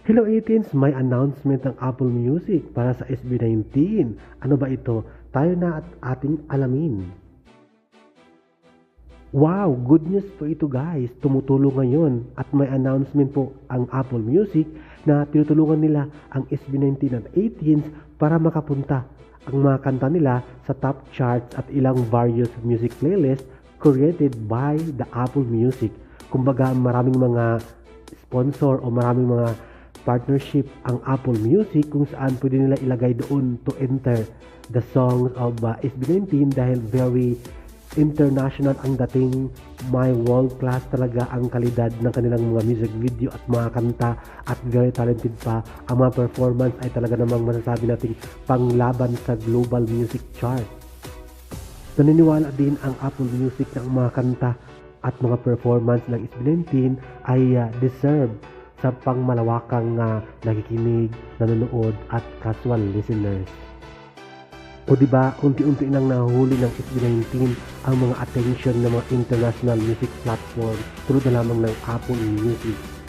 Hello 18s, may announcement ng Apple Music para sa SB19. Ano ba ito? Tayo na at ating alamin. Wow, good news po ito guys. Tumutulong ngayon at may announcement po ang Apple Music na tinutulungan nila ang SB19 at 18s para makapunta ang mga kanta nila sa top charts at ilang various music playlists created by the Apple Music. Kumbaga maraming mga sponsor o maraming mga partnership ang Apple Music kung saan pwede nila ilagay doon to enter the songs of uh, SB19 dahil very international ang dating. My world class talaga ang kalidad ng kanilang mga music video at mga kanta at very talented pa. Ang mga performance ay talaga namang masasabi nating panglaban sa global music chart. Naniniwala din ang Apple Music ang mga kanta at mga performance ng SB19 ay uh, deserve sa pangmalawakang uh, nakikinig, nanonood at casual listeners. O di ba, unti-unti nang nahuli ng SB19 ang mga attention ng mga international music platform tulad na lamang ng Apple Music